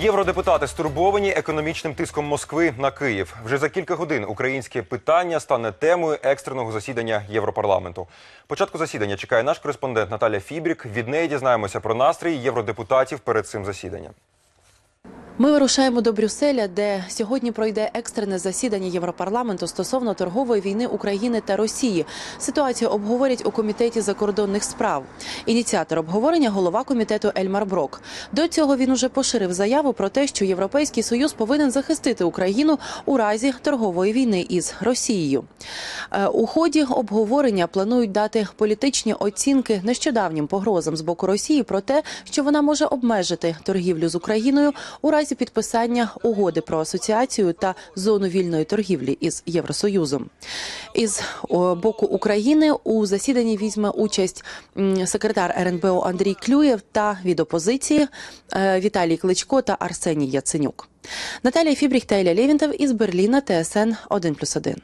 Євродепутати стурбовані економічним тиском Москви на Київ. Вже за кілька годин українське питання стане темою екстреного засідання Європарламенту. Початку засідання чекає наш кореспондент Наталя Фібрік. Від неї дізнаємося про настрій євродепутатів перед цим засіданням. Ми вирушаємо до Брюсселя, де сьогодні пройде екстрене засідання Європарламенту стосовно торгової війни України та Росії. Ситуацію обговорять у комітеті закордонних справ. Ініціатор обговорення голова комітету Ельмар Брок. До цього він уже поширив заяву про те, що Європейський союз повинен захистити Україну у разі торгової війни із Росією. Е, У ході обговорення планують дати політичні оцінки нещодавнім погрозам з боку Росії про те, що вона може обмежити торгівлю з Україною у разі підписання угоди про асоціацію та зону вільної торгівлі із Євросоюзом. Із боку України у засіданні візьме участь секретар РНБО Андрій Клюєв та від опозиції е, Віталій Кличко та Арсеній Яценюк. Наталія Фібріх та Ілля Лєвінтов із Берліна ТСН 1+,1.